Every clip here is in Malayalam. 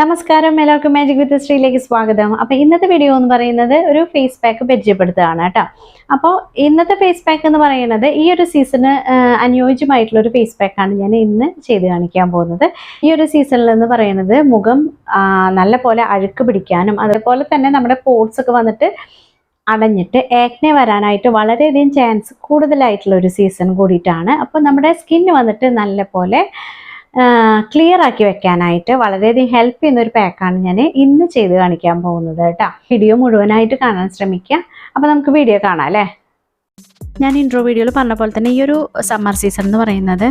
നമസ്കാരം എല്ലാവർക്കും മാജിക് വിത്ത് ശ്രീയിലേക്ക് സ്വാഗതം. അപ്പോൾ ഇന്നത്തെ വീഡിയോ എന്ന് പറയുന്നത് ഒരു ഫേസ് പാക്ക് പരിചയപ്പെടുത്തുകയാണ് കേട്ടോ. അപ്പോൾ ഇന്നത്തെ ഫേസ് പാക്ക് എന്ന് പറയുന്നത് ഈ ഒരു സീസണ് അനുയോജ്യമായിട്ടുള്ള ഒരു ഫേസ് പാക്കാണ് ഞാൻ ഇന്ന് ചെയ്ത് കാണിക്കാൻ പോകുന്നത്. ഈ ഒരു സീസണിൽ എന്ന് പറയുന്നത് മുഖം നല്ല പോലെ അഴുക്ക് പിടിക്കാനും അതുപോലെ തന്നെ നമ്മുടെ പോർട്സ് ഒക്കെ വന്നിട്ട് അടഞ്ഞിട്ട് ഏക്നെ വരാനായിട്ട് വളരെയധികം ചാൻസ് കൂടുതലായിട്ടുള്ള ഒരു സീസൺ കൂടിയിട്ടാണ്. അപ്പോൾ നമ്മുടെ സ്കിന്ന് വന്നിട്ട് നല്ല പോലെ ക്ലിയർ ആക്കി വെക്കാനായിട്ട് വളരെയധികം ഹെൽപ്പ് ചെയ്യുന്ന ഒരു പാക്കാണ് ഞാൻ ഇന്ന് ചെയ്ത് കാണിക്കാൻ പോകുന്നത് കേട്ടോ. വീഡിയോ മുഴുവനായിട്ട് കാണാൻ ശ്രമിക്കുക. അപ്പോൾ നമുക്ക് വീഡിയോ കാണാം അല്ലേ? ഞാൻ ഇൻട്രോ വീഡിയോയിൽ പറഞ്ഞ പോലെ തന്നെ ഈ ഒരു സമ്മർ സീസൺ എന്ന് പറയുന്നത്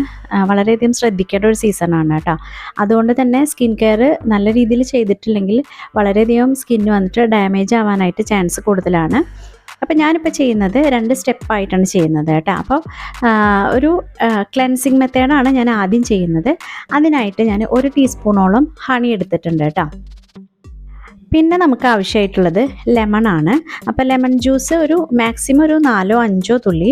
വളരെയധികം ശ്രദ്ധിക്കേണ്ട ഒരു സീസണാണ് കേട്ടോ. അതുകൊണ്ട് തന്നെ സ്കിൻ കെയർ നല്ല രീതിയിൽ ചെയ്തിട്ടില്ലെങ്കിൽ വളരെയധികം സ്കിന്ന് വന്നിട്ട് ഡാമേജ് ആവാനായിട്ട് ചാൻസ് കൂടുതലാണ്. അപ്പോൾ ഞാനിപ്പോൾ ചെയ്യുന്നത് രണ്ട് സ്റ്റെപ്പായിട്ടാണ് ചെയ്യുന്നത് കേട്ടോ. അപ്പോൾ ഒരു ക്ലെൻസിങ് മെത്തേഡാണ് ഞാൻ ആദ്യം ചെയ്യുന്നത്. അതിനായിട്ട് ഞാൻ ഒരു ടീസ്പൂണോളം ഹണി എടുത്തിട്ടുണ്ട് കേട്ടോ. പിന്നെ നമുക്ക് ആവശ്യമായിട്ടുള്ളത് ലെമൺ ആണ്. അപ്പോൾ ലെമൺ ജ്യൂസ് ഒരു മാക്സിമം ഒരു നാലോ അഞ്ചോ തുള്ളി.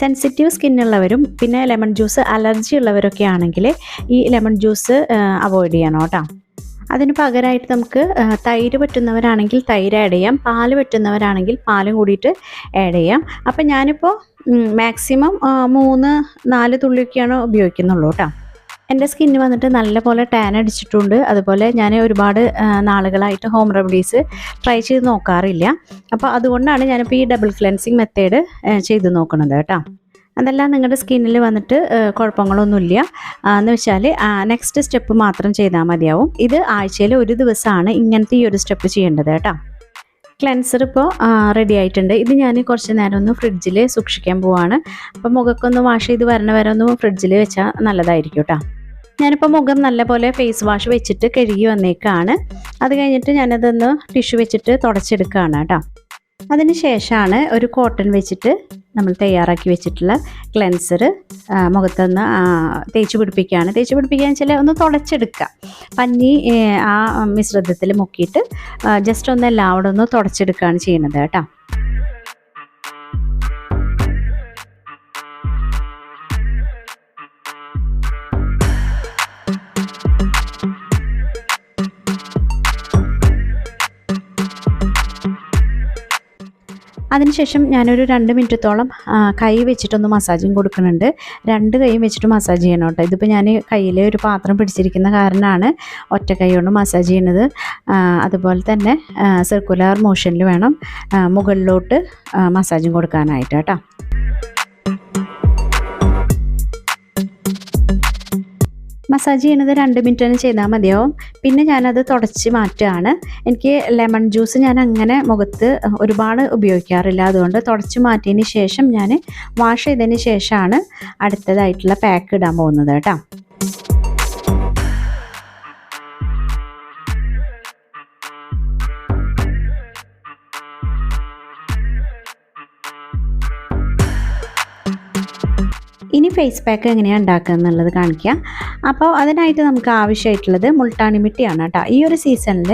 സെൻസിറ്റീവ് സ്കിന്നുള്ളവരും പിന്നെ ലെമൺ ജ്യൂസ് അലർജി ഉള്ളവരൊക്കെ ആണെങ്കിൽ ഈ ലെമൺ ജ്യൂസ് അവോയ്ഡ് ചെയ്യണം കേട്ടോ. അതിന് പകരമായിട്ട് നമുക്ക് തൈര് പറ്റുന്നവരാണെങ്കിൽ തൈര് ആഡ് ചെയ്യാം. പാൽ പറ്റുന്നവരാണെങ്കിൽ പാലും കൂടിയിട്ട് ആഡ് ചെയ്യാം. അപ്പം ഞാനിപ്പോൾ മാക്സിമം മൂന്ന് നാല് തുള്ളിയൊക്കെയാണ് ഉപയോഗിക്കുന്നുള്ളൂ കേട്ടോ. എന്റെ സ്കിന്ന് വന്നിട്ട് നല്ലപോലെ ടാൻ അടിച്ചിട്ടുണ്ട്. അതുപോലെ ഞാൻ ഒരുപാട് നാളുകളായിട്ട് ഹോം റെമഡീസ് ട്രൈ ചെയ്ത് നോക്കാറില്ല. അപ്പോൾ അതുകൊണ്ടാണ് ഞാനിപ്പോൾ ഈ ഡബിൾ ക്ലെൻസിങ് മെത്തേഡ് ചെയ്ത് നോക്കുന്നത് കേട്ടോ. അതല്ല നിങ്ങളുടെ സ്കിന്നിൽ വന്നിട്ട് കുഴപ്പങ്ങളൊന്നുമില്ല. എന്ന് വെച്ചാൽ നെക്സ്റ്റ് സ്റ്റെപ്പ് മാത്രം ചെയ്താൽ മതിയാവും. ഇത് ആഴ്ചയിൽ ഒരു ദിവസമാണ് ഇങ്ങനത്തെ ഈ ഒരു സ്റ്റെപ്പ് ചെയ്യേണ്ടത് കേട്ടോ. ക്ലെൻസർ ഇപ്പോൾ റെഡി ആയിട്ടുണ്ട്. ഇത് ഞാൻ കുറച്ച് നേരം ഒന്ന് ഫ്രിഡ്ജിൽ സൂക്ഷിക്കാൻ പോവാണ്. അപ്പോൾ മുഖക്കൊന്ന് വാഷ് ചെയ്ത് വരണ വരെ ഒന്ന് ഫ്രിഡ്ജിൽ വെച്ചാൽ നല്ലതായിരിക്കും കേട്ടോ. ഞാനിപ്പോൾ മുഖം നല്ലപോലെ ഫേസ് വാഷ് വെച്ചിട്ട് കഴുകി വന്നേക്കാണ്. അത് കഴിഞ്ഞിട്ട് ഞാനതൊന്ന് ടിഷ്യൂ വെച്ചിട്ട് തുടച്ചെടുക്കുകയാണ് കേട്ടോ. അതിന് ശേഷമാണ് ഒരു കോട്ടൺ വെച്ചിട്ട് നമ്മൾ തയ്യാറാക്കി വെച്ചിട്ടുള്ള ക്ലെൻസർ മുഖത്തുനിന്ന് തേച്ച് പിടിപ്പിക്കുകയാണ്. തേച്ച് പിടിപ്പിക്കുക വെച്ചാൽ ഒന്ന് തുടച്ചെടുക്കുക. പഞ്ഞി ആ മിശ്രിതത്തിൽ മുക്കിയിട്ട് ജസ്റ്റ് ഒന്ന് എല്ലാവിടെ ഒന്ന് തുടച്ചെടുക്കുകയാണ് ചെയ്യുന്നത് കേട്ടോ. അതിനുശേഷം ഞാനൊരു രണ്ട് മിനിറ്റത്തോളം കൈ വെച്ചിട്ടൊന്ന് മസാജും കൊടുക്കുന്നുണ്ട്. രണ്ട് കൈയും വെച്ചിട്ട് മസാജ് ചെയ്യണം കേട്ടോ. ഇതിപ്പോൾ ഞാൻ കയ്യിൽ ഒരു പാത്രം പിടിച്ചിരിക്കുന്ന കാരണമാണ് ഒറ്റ കൈ കൊണ്ട് മസാജ് ചെയ്യുന്നത്. അതുപോലെ തന്നെ സർക്കുലർ മോഷനിൽ വേണം മുകളിലോട്ട് മസാജും കൊടുക്കാനായിട്ട് കേട്ടോ. മസാജ് ചെയ്യുന്നത് രണ്ട് മിനിറ്റ് തന്നെ ചെയ്താൽ മതിയാവും പിന്നെ ഞാനത് തുടച്ച് മാറ്റുകയാണ്. എനിക്ക് ലെമൺ ജ്യൂസ് ഞാൻ അങ്ങനെ മുഖത്ത് ഒരുപാട് ഉപയോഗിക്കാറില്ല. അതുകൊണ്ട് തുടച്ച് മാറ്റിയതിന് ശേഷം ഞാൻ വാഷ് ചെയ്തതിന് ശേഷമാണ് അടുത്തതായിട്ടുള്ള പാക്ക് ഇടാൻ പോകുന്നത് കേട്ടോ. ഫേസ് പാക്ക് എങ്ങനെയാണ് ഉണ്ടാക്കുക എന്നുള്ളത് കാണിക്കാം. അപ്പോൾ അതിനായിട്ട് നമുക്ക് ആവശ്യമായിട്ടുള്ളത് മുൾട്ടാണി മിട്ടിയാണ് കേട്ടോ. ഈ ഒരു സീസണിൽ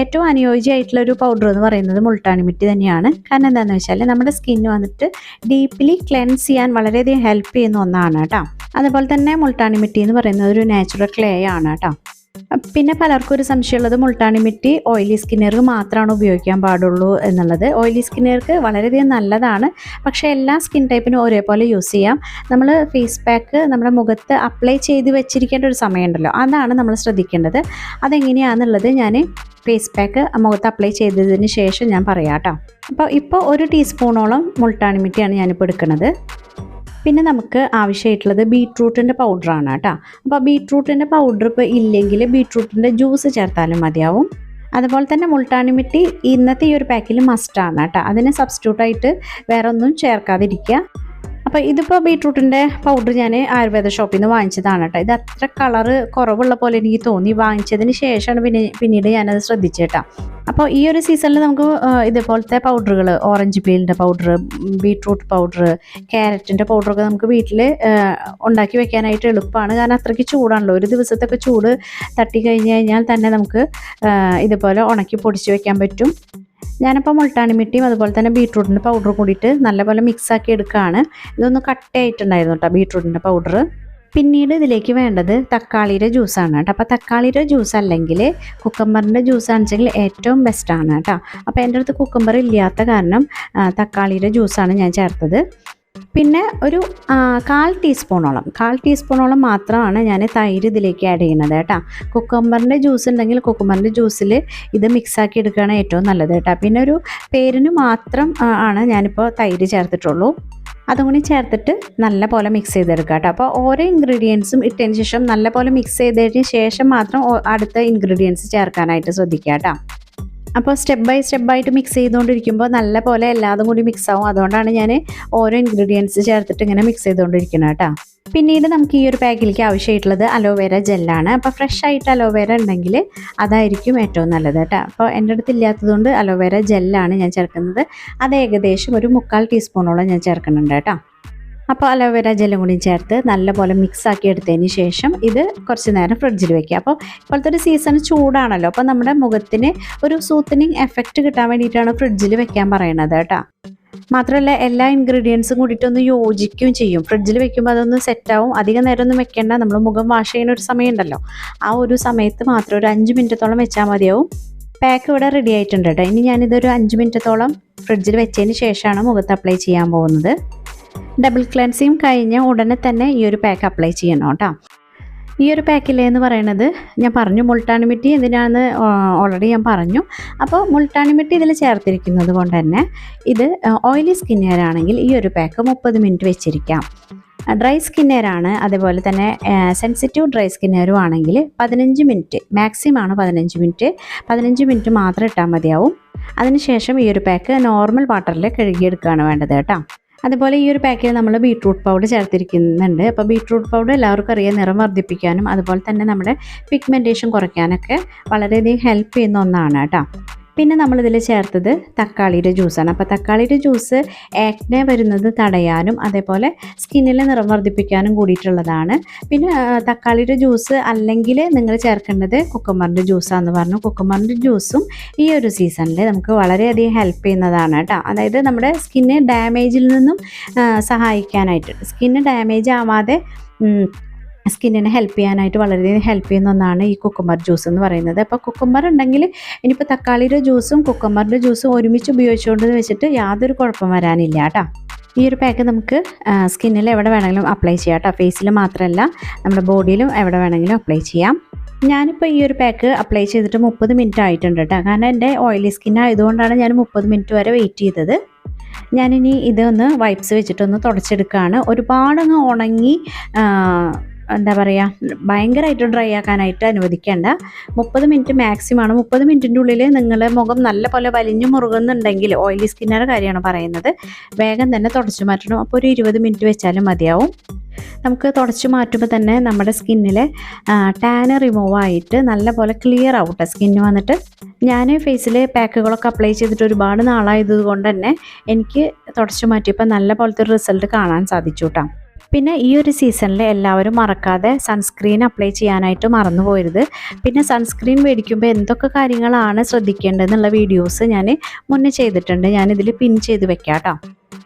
ഏറ്റവും അനുയോജ്യമായിട്ടുള്ള ഒരു പൗഡർ എന്ന് പറയുന്നത് മുൾട്ടാണി മിട്ടി തന്നെയാണ്. കാരണം എന്താണെന്ന് വെച്ചാൽ നമ്മുടെ സ്കിന്ന് വന്നിട്ട് ഡീപ്ലി ക്ലെൻസ് ചെയ്യാൻ വളരെയധികം ഹെൽപ്പ് ചെയ്യുന്ന ഒന്നാണ് കേട്ടോ. അതുപോലെ തന്നെ മുൾട്ടാണി മിട്ടി എന്ന് പറയുന്നത് ഒരു നാച്ചുറൽ ക്ലേ ആണ് കേട്ടോ. പിന്നെ പലർക്കും ഒരു സംശയമുള്ളത് മുൾട്ടാണി മിട്ടി ഓയിലി സ്കിന്നർക്ക് മാത്രമാണ് ഉപയോഗിക്കാൻ പാടുള്ളൂ എന്നുള്ളത്. ഓയിലി സ്കിന്നർക്ക് വളരെയധികം നല്ലതാണ്. പക്ഷേ എല്ലാ സ്കിൻ ടൈപ്പിനും ഒരേപോലെ യൂസ് ചെയ്യാം. നമ്മൾ ഫേസ് പാക്ക് നമ്മുടെ മുഖത്ത് അപ്ലൈ ചെയ്ത് വെച്ചിരിക്കേണ്ട ഒരു സമയമുണ്ടല്ലോ അതാണ് നമ്മൾ ശ്രദ്ധിക്കേണ്ടത്. അതെങ്ങനെയാണെന്നുള്ളത് ഞാൻ ഫേസ് പാക്ക് മുഖത്ത് അപ്ലൈ ചെയ്തതിന് ശേഷം ഞാൻ പറയാം കേട്ടോ. അപ്പോൾ ഇപ്പോൾ ഒരു ടീസ്പൂണോളം മുൾട്ടാണി മിട്ടിയാണ് ഞാനിപ്പോൾ എടുക്കുന്നത്. പിന്നെ നമുക്ക് ആവശ്യമായിട്ടുള്ളത് ബീട്രൂട്ടിന്റെ പൗഡറാണ് കേട്ടോ. അപ്പോൾ ബീട്രൂട്ടിന്റെ പൗഡർ ഇപ്പോൾ ഇല്ലെങ്കിൽ ബീട്രൂട്ടിന്റെ ജ്യൂസ് ചേർത്താലും മതിയാവും. അതുപോലെ തന്നെ മുൾട്ടാണി മിട്ടി ഇന്നത്തെ ഈ ഒരു പാക്കിൽ മസ്റ്റാണ് കേട്ടോ. അതിന് സബ്സ്റ്റിറ്റ്യൂട്ടായിട്ട് വേറെ ഒന്നും ചേർക്കാതിരിക്കുക. അപ്പോൾ ഇതിപ്പോൾ ബീട്രൂട്ടിന്റെ പൗഡർ ഞാൻ ആയുർവേദ ഷോപ്പിൽ നിന്ന് വാങ്ങിച്ചതാണ് കേട്ടോ. ഇത് അത്ര കളറ് കുറവുള്ള പോലെ എനിക്ക് തോന്നി. വാങ്ങിച്ചതിന് ശേഷമാണ് പിന്നെ പിന്നീട് ഞാനത് ശ്രദ്ധിച്ചേട്ടാ അപ്പോൾ ഈ ഒരു സീസണിൽ നമുക്ക് ഇതുപോലത്തെ പൗഡറുകൾ ഓറഞ്ച് പീലിന്റെ പൗഡർ ബീട്രൂട്ട് പൗഡർ ക്യാരറ്റിന്റെ പൗഡറൊക്കെ നമുക്ക് വീട്ടിൽ ഉണ്ടാക്കി വെക്കാനായിട്ട് എളുപ്പമാണ് കാരണം അത്രയ്ക്ക് ചൂടാണല്ലോ. ഒരു ദിവസത്തൊക്കെ ചൂട് തട്ടി കഴിഞ്ഞ് കഴിഞ്ഞാൽ തന്നെ നമുക്ക് ഇതുപോലെ ഉണക്കി പൊടിച്ച് വെക്കാൻ പറ്റും. ഞാനിപ്പോൾ മുൾട്ടാണി മിട്ടിയും അതുപോലെ തന്നെ ബീട്രൂട്ടിന്റെ പൗഡർ കൂടിയിട്ട് നല്ലപോലെ മിക്സാക്കി എടുക്കുകയാണ് ഇതൊന്ന് കട്ടയായിട്ടുണ്ടായിരുന്നു കേട്ടോ ബീട്രൂട്ടിന്റെ പൗഡർ പിന്നീട് ഇതിലേക്ക് വേണ്ടത് തക്കാളിയുടെ ജ്യൂസാണ് കേട്ടോ. അപ്പോൾ തക്കാളിയുടെ ജ്യൂസ് അല്ലെങ്കിൽ കുക്കമ്പറിന്റെ ജ്യൂസ് ആണെന്നുവെച്ചെങ്കിൽ ഏറ്റവും ബെസ്റ്റാണ് കേട്ടോ. അപ്പോൾ എന്റെ അടുത്ത് കുക്കമ്പർ ഇല്ലാത്ത കാരണം തക്കാളിയുടെ ജ്യൂസാണ് ഞാൻ ചേർത്തത്. പിന്നെ ഒരു കാൽ ടീസ്പൂണോളം കാൽ ടീസ്പൂണോളം മാത്രമാണ് ഞാൻ തൈര് ഇതിലേക്ക് ആഡ് ചെയ്യുന്നത് കേട്ടോ. കുക്കമ്പറിന്റെ ജ്യൂസ് ഉണ്ടെങ്കിൽ കുക്കമ്പറിന്റെ ജ്യൂസിൽ ഇത് മിക്സാക്കി എടുക്കുകയാണ് ഏറ്റവും നല്ലത് കേട്ടോ. പിന്നെ ഒരു പേരിന് മാത്രം ആണ് ഞാനിപ്പോൾ തൈര് ചേർത്തിട്ടുള്ളൂ. അതും കൂടി ചേർത്തിട്ട് നല്ല പോലെ മിക്സ് ചെയ്തെടുക്കുക കേട്ടോ. അപ്പോൾ ഓരോ ഇൻഗ്രീഡിയൻസും ഇട്ടതിന് ശേഷം നല്ല പോലെ മിക്സ് ചെയ്തതിന് ശേഷം മാത്രം അടുത്ത ഇൻഗ്രീഡിയൻസ് ചേർക്കാനായിട്ട് ശ്രദ്ധിക്കുക കേട്ടോ. അപ്പോൾ സ്റ്റെപ്പ് ബൈ സ്റ്റെപ്പ് ആയിട്ട് മിക്സ് ചെയ്തുകൊണ്ടിരിക്കുമ്പോൾ നല്ല പോലെ എല്ലാതും കൂടി മിക്സ് ആവും. അതുകൊണ്ടാണ് ഞാൻ ഓരോ ഇൻഗ്രീഡിയൻസ് ചേർത്തിട്ട് ഇങ്ങനെ മിക്സ് ചെയ്തുകൊണ്ടിരിക്കുന്നത് കേട്ടോ. പിന്നീട് നമുക്ക് ഈ ഒരു പാക്കിലേക്ക് ആവശ്യമായിട്ടുള്ളത് അലോവേര ജെല്ലാണ് അപ്പോൾ ഫ്രഷ് ആയിട്ട് അലോവേര ഉണ്ടെങ്കിൽ അതായിരിക്കും ഏറ്റവും നല്ലത് കേട്ടോ. അപ്പോൾ എന്റെ അടുത്ത് ഇല്ലാത്തതുകൊണ്ട് അലോവേര ജെല്ലാണ് ഞാൻ ചേർക്കുന്നത്. അത് ഏകദേശം ഒരു മുക്കാൽ ടീസ്പൂണോളം ഞാൻ ചേർക്കുന്നുണ്ട് കേട്ടോ. അപ്പോൾ അലോവേര ജെല്ലും കൂടി ചേർത്ത് നല്ലപോലെ മിക്സ് ആക്കി എടുത്തതിന് ശേഷം ഇത് കുറച്ച് നേരം ഫ്രിഡ്ജിൽ വെക്കുക. അപ്പോൾ ഇപ്പോഴത്തെ ഒരു സീസൺ ചൂടാണല്ലോ. അപ്പോൾ നമ്മുടെ മുഖത്തിന് ഒരു സൂത്തനിങ് എഫക്റ്റ് കിട്ടാൻ വേണ്ടിയിട്ടാണ് ഫ്രിഡ്ജിൽ വെക്കാൻ പറയണത് കേട്ടോ. മാത്രമല്ല എല്ലാ ഇൻഗ്രീഡിയൻസും കൂടിയിട്ട് ഒന്ന് യോജിക്കുകയും ചെയ്യും. ഫ്രിഡ്ജിൽ വെക്കുമ്പോൾ അതൊന്ന് സെറ്റാവും അധികം നേരം ഒന്നും വെക്കേണ്ട. നമ്മൾ മുഖം വാഷ് ചെയ്യുന്ന ഒരു സമയമുണ്ടല്ലോ ആ ഒരു സമയത്ത് മാത്രം ഒരു അഞ്ച് മിനിറ്റത്തോളം വെച്ചാൽ മതിയാവും. പാക്ക് ഇവിടെ റെഡി ആയിട്ടുണ്ട് കേട്ടോ. ഇനി ഞാനിതൊരു അഞ്ച് മിനിറ്റത്തോളം ഫ്രിഡ്ജിൽ വെച്ചതിന് ശേഷമാണ് മുഖത്ത് അപ്ലൈ ചെയ്യാൻ പോകുന്നത്. ഡബിൾ ക്ലെൻസിങ് കഴിഞ്ഞ് ഉടനെ തന്നെ ഈ ഒരു പാക്ക് അപ്ലൈ ചെയ്യണം കേട്ടോ. ഈ ഒരു പാക്കിലേന്ന് പറയുന്നത് ഞാൻ പറഞ്ഞു മുൾട്ടാണിമിറ്റി എന്തിനാണെന്ന് ഓൾറെഡി ഞാൻ പറഞ്ഞു. അപ്പോൾ മുൾട്ടാണിമിറ്റി ഇതിൽ ചേർത്തിരിക്കുന്നത് കൊണ്ട് തന്നെ ഇത് ഓയിലി സ്കിന്നുകാരാണെങ്കിൽ ഈ ഒരു പാക്ക് മുപ്പത് മിനിറ്റ് വെച്ചിരിക്കാം. ഡ്രൈ സ്കിന്നുകാരാണ് അതേപോലെ തന്നെ സെൻസിറ്റീവ് ഡ്രൈ സ്കിന്നുകാരും ആണെങ്കിൽ പതിനഞ്ച് മിനിറ്റ് മാക്സിമം ആണ് പതിനഞ്ച് മിനിറ്റ് പതിനഞ്ച് മിനിറ്റ് മാത്രം ഇട്ടാൽ മതിയാവും. അതിനുശേഷം ഈ ഒരു പാക്ക് നോർമൽ വാട്ടറിൽ കഴുകിയെടുക്കുകയാണ് വേണ്ടത് കേട്ടോ. അതുപോലെ ഈ ഒരു പാക്കിൽ നമ്മൾ ബീട്രൂട്ട് പൗഡർ ചേർത്തിരിക്കുന്നുണ്ട്. അപ്പോൾ ബീട്രൂട്ട് പൗഡർ എല്ലാവർക്കും അറിയാം നിറം വർദ്ധിപ്പിക്കാനും അതുപോലെ തന്നെ നമ്മുടെ പിഗ്മെന്റേഷൻ കുറയ്ക്കാനൊക്കെ വളരെയധികം ഹെൽപ്പ് ചെയ്യുന്ന ഒന്നാണ് കേട്ടോ. പിന്നെ നമ്മളിതിൽ ചേർത്തത് തക്കാളിയുടെ ജ്യൂസാണ് അപ്പോൾ തക്കാളിയുടെ ജ്യൂസ് ആക്നെ വരുന്നത് തടയാനും അതേപോലെ സ്കിന്നിലെ നിറം വർദ്ധിപ്പിക്കാനും കൂടിയിട്ടുള്ളതാണ്. പിന്നെ തക്കാളിയുടെ ജ്യൂസ് അല്ലെങ്കിൽ നിങ്ങൾ ചേർക്കേണ്ടത് കുക്കുമറിന്റെ ജ്യൂസാന്ന് പറഞ്ഞു. കുക്കുമറിന്റെ ജ്യൂസും ഈ ഒരു സീസണിൽ നമുക്ക് വളരെയധികം ഹെൽപ്പ് ചെയ്യുന്നതാണ് കേട്ടോ. അതായത് നമ്മുടെ സ്കിന്നെ ഡാമേജിൽ നിന്നും സഹായിക്കാനായിട്ട്. സ്കിന്ന് ഡാമേജ് ആവാതെ സ്കിന്നിനെ ഹെൽപ്പ് ചെയ്യാനായിട്ട് വളരെയധികം ഹെൽപ്പ് ചെയ്യുന്ന ഒന്നാണ് ഈ കുക്കുമ്പർ ജ്യൂസ് എന്ന് പറയുന്നത്. അപ്പോൾ കുക്കുമ്പർ ഉണ്ടെങ്കിൽ ഇനിയിപ്പോൾ തക്കാളിയുടെ ജ്യൂസും കുക്കുമ്പറിന്റെ ജ്യൂസും ഒരുമിച്ച് ഉപയോഗിച്ചുകൊണ്ട് വെച്ചിട്ട് യാതൊരു കുഴപ്പം വരാനില്ല കേട്ടോ ഈ ഒരു പാക്ക് നമുക്ക് സ്കിന്നിൽ എവിടെ വേണമെങ്കിലും അപ്ലൈ ചെയ്യാം കേട്ടോ ഫേസിൽ മാത്രമല്ല നമ്മുടെ ബോഡിയിലും എവിടെ വേണമെങ്കിലും അപ്ലൈ ചെയ്യാം. ഞാനിപ്പോൾ ഈ ഒരു പാക്ക് അപ്ലൈ ചെയ്തിട്ട് മുപ്പത് മിനിറ്റ് ആയിട്ടുണ്ട് കേട്ടോ കാരണം എന്റെ ഓയിലി സ്കിൻ ആയതുകൊണ്ടാണ് ഞാൻ മുപ്പത് മിനിറ്റ് വരെ വെയിറ്റ് ചെയ്തത്. ഞാനിനി ഇതൊന്ന് വൈപ്സ് വെച്ചിട്ടൊന്ന് തുടച്ചെടുക്കുകയാണ് ഒരുപാടങ്ങ് ഉണങ്ങി എന്താ പറയുക ഭയങ്കരമായിട്ട് ഡ്രൈ ആക്കാനായിട്ട് അനുവദിക്കേണ്ട. മുപ്പത് മിനിറ്റ് മാക്സിമം ആണ്. മുപ്പത് മിനിറ്റിന്റെ ഉള്ളിൽ നിങ്ങളുടെ മുഖം നല്ല പോലെ വലിഞ്ഞു മുറുകുന്നുണ്ടെങ്കിൽ ഓയിലി സ്കിന്നയുടെ കാര്യമാണ് പറയുന്നത്. വേഗം തന്നെ തുടച്ചു മാറ്റണം. അപ്പോൾ ഒരു ഇരുപത് മിനിറ്റ് വെച്ചാലും മതിയാവും. നമുക്ക് തുടച്ചു മാറ്റുമ്പോൾ തന്നെ നമ്മുടെ സ്കിന്നിലെ ടാന് റിമൂവ് ആയിട്ട് നല്ല പോലെ ക്ലിയർ ആവട്ടെ സ്കിന്ന് വന്നിട്ട്. ഞാൻ ഫേസിൽ പാക്കുകളൊക്കെ അപ്ലൈ ചെയ്തിട്ട് ഒരുപാട് നാളായത് കൊണ്ട് തന്നെ എനിക്ക് തുടച്ചു മാറ്റിയപ്പോൾ നല്ല പോലത്തെ ഒരു റിസൾട്ട് കാണാൻ സാധിച്ചു കേട്ടോ പിന്നെ ഈ ഒരു സീസണിൽ എല്ലാവരും മറക്കാതെ സൺസ്ക്രീൻ അപ്ലൈ ചെയ്യാനായിട്ട് മറന്നു പോരുത് പിന്നെ സൺസ്ക്രീൻ മേടിക്കുമ്പോൾ എന്തൊക്കെ കാര്യങ്ങളാണ് ശ്രദ്ധിക്കേണ്ടതെന്നുള്ള വീഡിയോസ് ഞാൻ മുന്നേ ചെയ്തിട്ടുണ്ട്. ഞാനിതിൽ പിൻ ചെയ്ത് വെക്കാം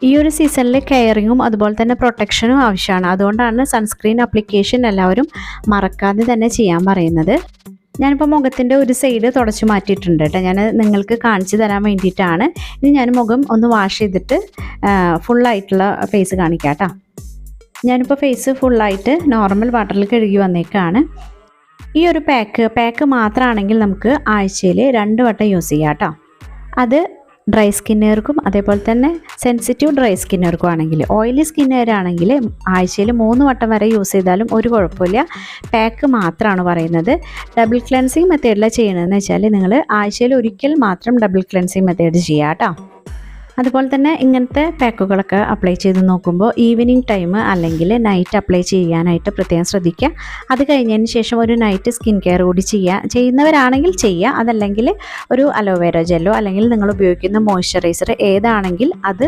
ഈ ഒരു സീസണിൽ കെയറിങ്ങും അതുപോലെ തന്നെ പ്രൊട്ടക്ഷനും ആവശ്യമാണ്. അതുകൊണ്ടാണ് സൺസ്ക്രീൻ അപ്ലിക്കേഷൻ എല്ലാവരും മറക്കാതെ തന്നെ ചെയ്യാൻ പറയുന്നത്. ഞാനിപ്പോൾ മുഖത്തിന്റെ ഒരു സൈഡ് തുടച്ചു മാറ്റിയിട്ടുണ്ട് കേട്ടോ. ഞാൻ നിങ്ങൾക്ക് കാണിച്ചു തരാൻ വേണ്ടിയിട്ടാണ്. ഇനി ഞാൻ മുഖം ഒന്ന് വാഷ് ചെയ്തിട്ട് ഫുള്ളായിട്ടുള്ള ഫേസ് കാണിക്കാം കേട്ടോ ഞാനിപ്പോൾ ഫേസ് ഫുള്ളായിട്ട് നോർമൽ വാട്ടറിൽ കഴുകി വന്നേക്കാണ്. ഈ ഒരു പാക്ക് പാക്ക് മാത്രമാണെങ്കിൽ നമുക്ക് ആഴ്ചയിൽ രണ്ട് വട്ടം യൂസ് ചെയ്യാം കേട്ടോ അത് ഡ്രൈ സ്കിന്നുകാർക്കും അതേപോലെ തന്നെ സെൻസിറ്റീവ് ഡ്രൈ സ്കിന്നുകാർക്കും ആണെങ്കിൽ ഓയിലി സ്കിന്നുകാരാണെങ്കിൽ ആഴ്ചയിൽ മൂന്ന് വട്ടം വരെ യൂസ് ചെയ്താലും ഒരു കുഴപ്പമില്ല. പാക്ക് മാത്രമാണ് പറയുന്നത്. ഡബിൾ ക്ലെൻസിങ് മെത്തേഡിലാണ് ചെയ്യണതെന്ന് വെച്ചാൽ നിങ്ങൾ ആഴ്ചയിൽ ഒരിക്കൽ മാത്രം ഡബിൾ ക്ലെൻസിങ് മെത്തേഡ് ചെയ്യുക കേട്ടോ അതുപോലെ തന്നെ ഇങ്ങനത്തെ പാക്കുകളൊക്കെ അപ്ലൈ ചെയ്ത് നോക്കുമ്പോൾ ഈവനിങ് ടൈം അല്ലെങ്കിൽ നൈറ്റ് അപ്ലൈ ചെയ്യാനായിട്ട് പ്രത്യേകം ശ്രദ്ധിക്കുക. അത് കഴിഞ്ഞതിന് ശേഷം ഒരു നൈറ്റ് സ്കിൻ കെയർ കൂടി ചെയ്യുക. ചെയ്യുന്നവരാണെങ്കിൽ ചെയ്യുക. അതല്ലെങ്കിൽ ഒരു അലോവേര ജെല്ലോ അല്ലെങ്കിൽ നിങ്ങൾ ഉപയോഗിക്കുന്ന മോയ്സ്ചറൈസർ ഏതാണെങ്കിൽ അത്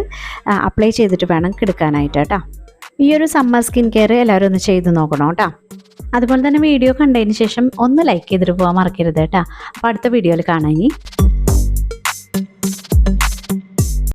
അപ്ലൈ ചെയ്തിട്ട് വേണം കിടക്കാനായിട്ട് കേട്ടോ. ഈ ഒരു സമ്മർ സ്കിൻ കെയർ എല്ലാവരും ഒന്ന് ചെയ്ത് നോക്കണം കേട്ടോ. അതുപോലെ തന്നെ വീഡിയോ കണ്ടതിന് ശേഷം ഒന്ന് ലൈക്ക് ചെയ്തിട്ട് പോകാൻ മറക്കരുത് കേട്ടോ. അപ്പോൾ അടുത്ത വീഡിയോയിൽ കാണാം